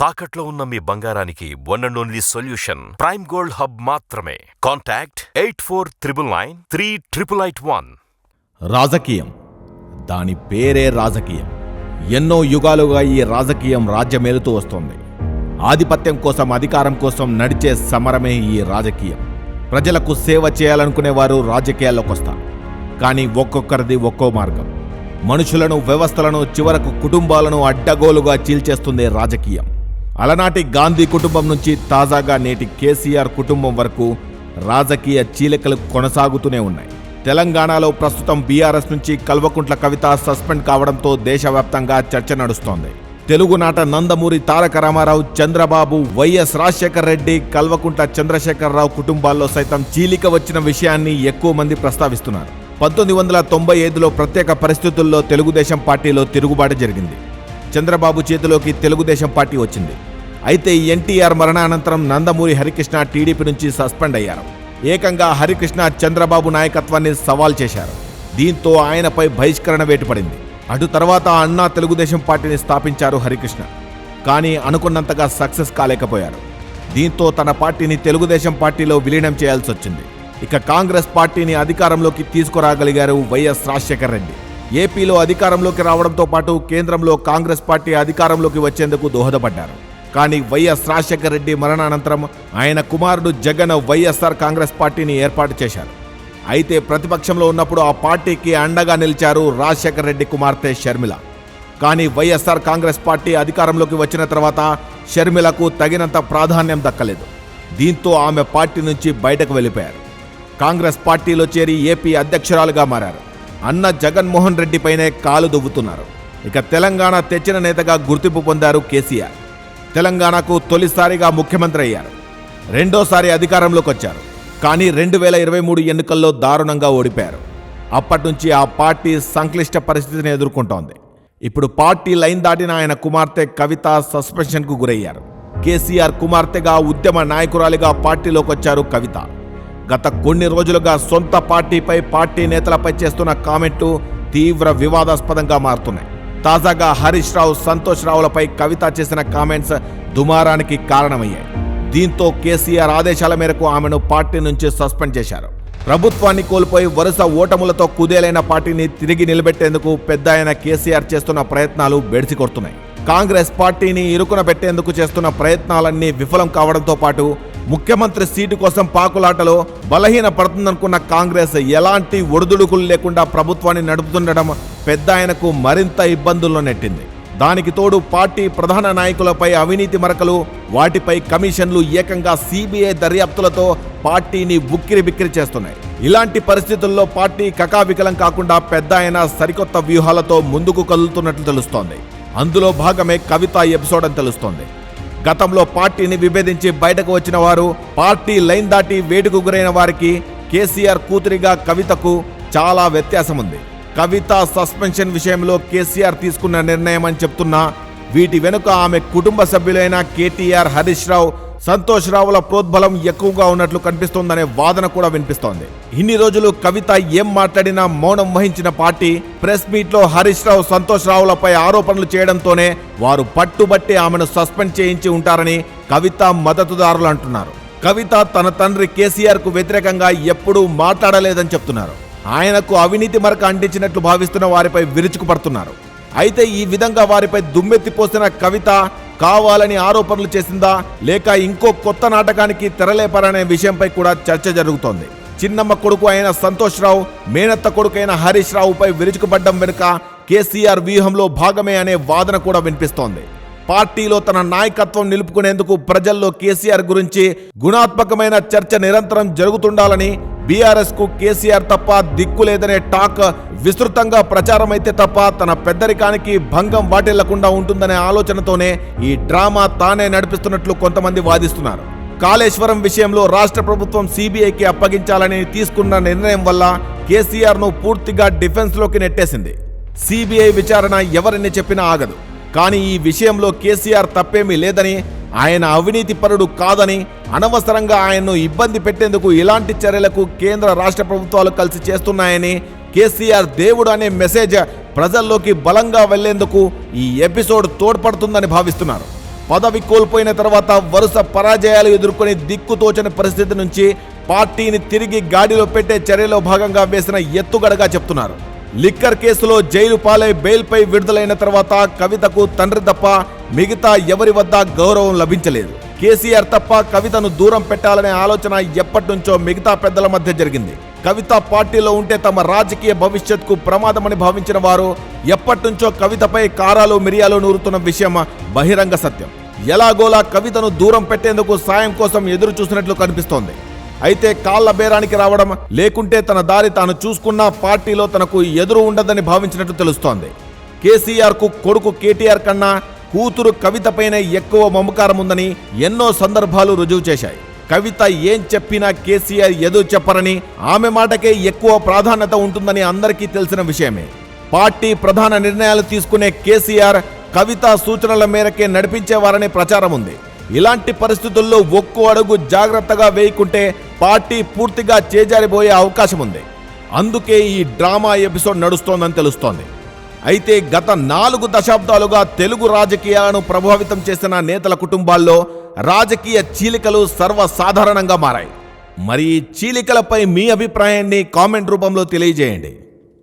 తాకట్లో ఉన్న మీ బంగారానికి one and only solution prime gold hub మాత్రమే. Contact eight four triple nine three triple eight one రాజకీయం. దాని పేరే రాజకీయం. ఎన్నో యుగాలుగా ఈ రాజకీయం రాజ్యమేలుతూ వస్తోంది. ఆధిపత్యం కోసం అధికారం కోసం నడిచే సమరమే ఈ రాజకీయం. ప్రజలకు సేవ చేయాలనుకునేవారు రాజకీయాల్లోకి వస్తారు. కానీ ఒక్కొక్కరిది ఒక్కో మార్గం. మనుషులను వ్యవస్థలను చివరకు కుటుంబాలను అడ్డగోలుగా చీల్చేస్తుంది రాజకీయం. అలనాటి గాంధీ కుటుంబం నుంచి తాజాగా నేటి కేసీఆర్ కుటుంబం వరకు రాజకీయ చీలికలు కొనసాగుతూనే ఉన్నాయి. తెలంగాణలో ప్రస్తుతం బీఆర్ఎస్ నుంచి కల్వకుంట్ల కవిత సస్పెండ్ కావడంతో దేశవ్యాప్తంగా చర్చ నడుస్తోంది. తెలుగునాట నందమూరి తారక రామారావు చంద్రబాబు వైఎస్ రాజశేఖర రెడ్డి కల్వకుంట్ల చంద్రశేఖరరావు కుటుంబాల్లో సైతం చీలిక వచ్చిన విషయాన్ని ఎక్కువ మంది ప్రస్తావిస్తున్నారు. పంతొమ్మిది వందల తొంభై ఐదులో ప్రత్యేక పరిస్థితుల్లో తెలుగుదేశం పార్టీలో తిరుగుబాటు జరిగింది. చంద్రబాబు చేతిలోకి తెలుగుదేశం పార్టీ వచ్చింది. అయితే ఎన్టీఆర్ మరణానంతరం నందమూరి హరికృష్ణ టీడీపీ నుంచి సస్పెండ్ అయ్యారు. ఏకంగా హరికృష్ణ చంద్రబాబు నాయకత్వాన్ని సవాల్ చేశారు. దీంతో ఆయనపై బహిష్కరణ వేటుపడింది. అటు తర్వాత అన్నా తెలుగుదేశం పార్టీని స్థాపించారు హరికృష్ణ. కానీ అనుకున్నంతగా సక్సెస్ కాలేకపోయారు. దీంతో తన పార్టీని తెలుగుదేశం పార్టీలో విలీనం చేయాల్సి వచ్చింది. ఇక కాంగ్రెస్ పార్టీని అధికారంలోకి తీసుకురాగలిగారు వైఎస్ రాజశేఖర్ రెడ్డి. ఏపీలో అధికారంలోకి రావడంతో పాటు కేంద్రంలో కాంగ్రెస్ పార్టీ అధికారంలోకి వచ్చేందుకు దోహదపడ్డారు. కానీ వైఎస్ రాజశేఖర రెడ్డి మరణానంతరం ఆయన కుమారుడు జగన్ వైఎస్ఆర్ కాంగ్రెస్ పార్టీని ఏర్పాటు చేశారు. అయితే ప్రతిపక్షంలో ఉన్నప్పుడు ఆ పార్టీకి అండగా నిలిచారు రాజశేఖర్ రెడ్డి కుమార్తె షర్మిల. కానీ వైఎస్ఆర్ కాంగ్రెస్ పార్టీ అధికారంలోకి వచ్చిన తర్వాత షర్మిలకు తగినంత ప్రాధాన్యం దక్కలేదు. దీంతో ఆమె పార్టీ నుంచి బయటకు వెళ్ళిపోయారు. కాంగ్రెస్ పార్టీలో చేరి ఏపీ అధ్యక్షురాలుగా మారారు. అన్న జగన్మోహన్ రెడ్డిపైనే కాలు దువ్వుతున్నారు. ఇక తెలంగాణ తెచ్చిన నేతగా గుర్తింపు పొందారు కేసీఆర్. తెలంగాణకు తొలిసారిగా ముఖ్యమంత్రి అయ్యారు. రెండోసారి అధికారంలోకి వచ్చారు. కానీ రెండు వేల ఇరవై మూడు ఎన్నికల్లో దారుణంగా ఓడిపోయారు. అప్పటి నుంచి ఆ పార్టీ సంక్లిష్ట పరిస్థితిని ఎదుర్కొంటోంది. ఇప్పుడు పార్టీ లైన్ దాటిన ఆయన కుమార్తె కవిత సస్పెన్షన్కు గురయ్యారు. కేసీఆర్ కుమార్తెగా ఉద్యమ నాయకురాలిగా పార్టీలోకి వచ్చారు కవిత. గత కొన్ని రోజులుగా సొంత పార్టీపై పార్టీ నేతలపై చేస్తున్న కామెంట్లు తీవ్ర వివాదాస్పదంగా మారుతున్నాయి. తాజాగా హరీష్ రావు సంతోష్ రావులపై కవిత చేసిన కామెంట్స్ దుమారానికి కారణమయ్యాయి. దీంతో కేసీఆర్ ఆదేశాల మేరకు ఆమెను పార్టీ నుంచి సస్పెండ్ చేశారు. ప్రభుత్వాన్ని కోల్పోయి వరుస ఓటములతో కుదేలైన పార్టీని తిరిగి నిలబెట్టేందుకు పెద్ద ఆయన కేసీఆర్ చేస్తున్న ప్రయత్నాలు బెడిసికొడుతున్నాయి కాంగ్రెస్ పార్టీని ఇరుకున పెట్టేందుకు చేస్తున్న ప్రయత్నాలన్నీ విఫలం కావడంతో పాటు ముఖ్యమంత్రి సీటు కోసం పాకులాటలో బలహీన పడుతుందనుకున్న కాంగ్రెస్ ఎలాంటి ఒడిదుడుకులు లేకుండా ప్రభుత్వాన్ని నడుపుతుండడం పెద్ద ఆయనకు మరింత ఇబ్బందుల్లో నెట్టింది. దానికి తోడు పార్టీ ప్రధాన నాయకులపై అవినీతి మరకలు వాటిపై కమిషన్లు ఏకంగా సిబిఐ దర్యాప్తులతో పార్టీని ఉక్కిరి బిక్కిరి చేస్తున్నాయి. ఇలాంటి పరిస్థితుల్లో పార్టీ కకావికలం కాకుండా పెద్ద ఆయన సరికొత్త వ్యూహాలతో ముందుకు కదులుతున్నట్లు తెలుస్తోంది. అందులో భాగమే కవిత ఎపిసోడ్ అని తెలుస్తోంది. గతంలో పార్టీని విభేదించి బయటకు వచ్చిన వారు పార్టీ లైన్ దాటి వేటుకు గురైన వారికి కేసీఆర్ కూతురిగా కవితకు చాలా వ్యత్యాసం ఉంది కవిత సస్పెన్షన్ విషయంలో కేసీఆర్ తీసుకున్న నిర్ణయం అని చెప్తున్నా వీటి వెనుక ఆమె కుటుంబ సభ్యులైన కేటీఆర్ హరీష్ రావు సంతోష్ రావుల ప్రోద్బలం ఎక్కువగా ఉన్నట్లు కనిపిస్తోందనే వాదన కూడా వినిపిస్తోంది. ఇన్ని రోజులు కవిత ఏం మాట్లాడినా మౌనం వహించిన పార్టీ ప్రెస్ మీట్లో హరీష్ రావు సంతోష్ రావులపై ఆరోపణలు చేయడంతోనే వారు పట్టుబట్టి ఆమెను సస్పెండ్ చేయించి ఉంటారని కవిత మద్దతుదారులు అంటున్నారు. కవిత తన తండ్రి కేసీఆర్కు వ్యతిరేకంగా ఎప్పుడూ మాట్లాడలేదని చెప్తున్నారు. ఆయనకు అవినీతి మరక అంటించినట్లు భావిస్తున్న వారిపై విరుచుకుపడుతున్నారు. అయితే ఈ విధంగా వారిపై దుమ్మెత్తిపోసిన కవిత కావాలని ఆరోపణలు చేసిందా? లేక ఇంకో కొత్త నాటకానికి తెరలేపారనే విషయంపై కూడా చర్చ జరుగుతోంది. చిన్నమ్మ కొడుకు అయిన సంతోష్ రావు మేనత్త కొడుకైన హరీష్ రావుపై విరుచుకుపడ్డం వెనుక కేసీఆర్ వ్యూహంలో భాగమే అనే వాదన కూడా వినిపిస్తోంది. పార్టీలో తన నాయకత్వం నిలుపుకునేందుకు ప్రజల్లో కేసీఆర్ గురించి గుణాత్మకమైన చర్చ నిరంతరం జరుగుతుండాలని బీఆర్ఎస్కు కేసీఆర్ తప్ప దిక్కు లేదనే టాక్ విస్తృతంగా ప్రచారం అయితే తప్ప తన పెద్దరికానికి భంగం వాటిల్లకుండా ఉంటుందనే ఆలోచనతోనే ఈ డ్రామా తానే నడిపిస్తున్నట్లు కొంతమంది వాదిస్తున్నారు. కాళేశ్వరం విషయంలో రాష్ట్ర ప్రభుత్వం సిబిఐకి అప్పగించాలని తీసుకున్న నిర్ణయం వల్ల కేసీఆర్ను పూర్తిగా డిఫెన్స్లోకి నెట్టేసింది. సిబిఐ విచారణ ఎవరిని చెప్పినా ఆగదు. కానీ ఈ విషయంలో కేసీఆర్ తప్పేమీ లేదని ఆయన అవినీతి పరుడు కాదని అనవసరంగా ఆయన్ను ఇబ్బంది పెట్టేందుకు ఇలాంటి చర్యలకు కేంద్ర రాష్ట్ర ప్రభుత్వాలు కలిసి చేస్తున్నాయని కేసీఆర్ దేవుడు అనే మెసేజ్ ప్రజల్లోకి బలంగా వెళ్ళేందుకు ఈ ఎపిసోడ్ తోడ్పడుతుందని భావిస్తున్నారు. పదవి కోల్పోయిన తర్వాత వరుస పరాజయాలు ఎదుర్కొని దిక్కుతోచని పరిస్థితి నుంచి పార్టీని తిరిగి గాడిలో పెట్టే చర్యలో భాగంగా వేసిన ఎత్తుగడగా చెప్తున్నారు. లిక్కర్ కేసులో జైలు పాలై బెయిల్పై విడుదలైన తర్వాత కవితకు తండ్రి తప్ప మిగతా ఎవరి వద్ద గౌరవం లభించలేదు. కేసీఆర్ తప్ప కవితను దూరం పెట్టాలనే ఆలోచన ఎప్పటి నుంచో మిగతా పెద్దల మధ్య జరిగింది. కవిత పార్టీలో ఉంటే తమ రాజకీయ భవిష్యత్కు ప్రమాదమని భావించిన వారు ఎప్పటి నుంచో కవితపై కారాలు మిరియాలు నూరుతున్న విషయం బహిరంగ సత్యం. ఎలాగోలా కవితను దూరం పెట్టేందుకు సాయం కోసం ఎదురు చూసినట్లు కనిపిస్తోంది. అయితే కాళ్ళ బేరానికి రావడం లేకుంటే తన దారి తాను చూసుకున్న పార్టీలో తనకు ఎదురు ఉండదని భావించినట్టు తెలుస్తోంది. కేసీఆర్కు కొడుకు కేటీఆర్ కన్నా కూతురు కవితపైనే ఎక్కువ మమకారం ఉందని ఎన్నో సందర్భాలు రుజువు చేశాయి. కవిత ఏం చెప్పినా కేసీఆర్ ఎదురు చెప్పరని ఆమె మాటకే ఎక్కువ ప్రాధాన్యత ఉంటుందని అందరికీ తెలిసిన విషయమే. పార్టీ ప్రధాన నిర్ణయాలు తీసుకునే కేసీఆర్ కవిత సూచనల మేరకే నడిపించేవారనే ప్రచారం ఉంది ఇలాంటి పరిస్థితుల్లో ఒక్కో అడుగు జాగ్రత్తగా వేయకుంటే పార్టీ పూర్తిగా చేజారిపోయే అవకాశం ఉంది. అందుకే ఈ డ్రామా ఎపిసోడ్ నడుస్తోందని తెలుస్తోంది. అయితే గత నాలుగు దశాబ్దాలుగా తెలుగు రాజకీయాలను ప్రభావితం చేసిన నేతల కుటుంబాల్లో రాజకీయ చీలికలు సర్వసాధారణంగా మారాయి. మరి ఈ చీలికలపై మీ అభిప్రాయాన్ని కామెంట్ రూపంలో తెలియజేయండి.